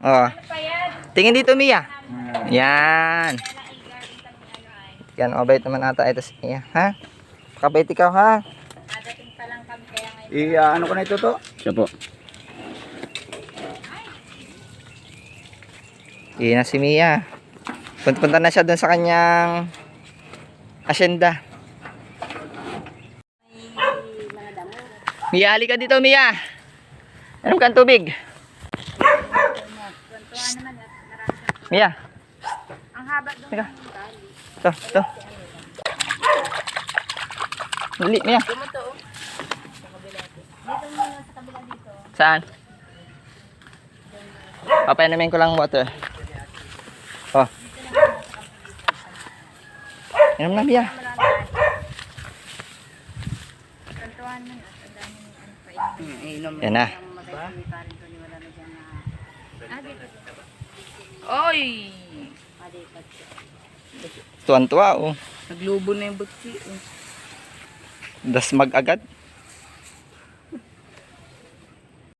Oh. Yan. Tingin dito, Mia. Yan. Yan, mabait naman ata ito si Mia. Ha? Kabait ikaw, ha? Nadating pa lang kami kaya ngayon. I, ah, ano ko na ito to? Siya po. Iyan na si Mia. Punta-punta na siya dun sa kanyang asyenda. Mia, halika dito, Mia. Anong kang tubig? Mia, Ang haba doon. Teka. ito, ito. Dali, Mia. Dito. Saan? Papainumin ko lang water. Oh. Inom na, Mia. Kantuhan mo Oy! Tuwan-tuwa, oh. Naglubo na yung butsi. Dasmag agad.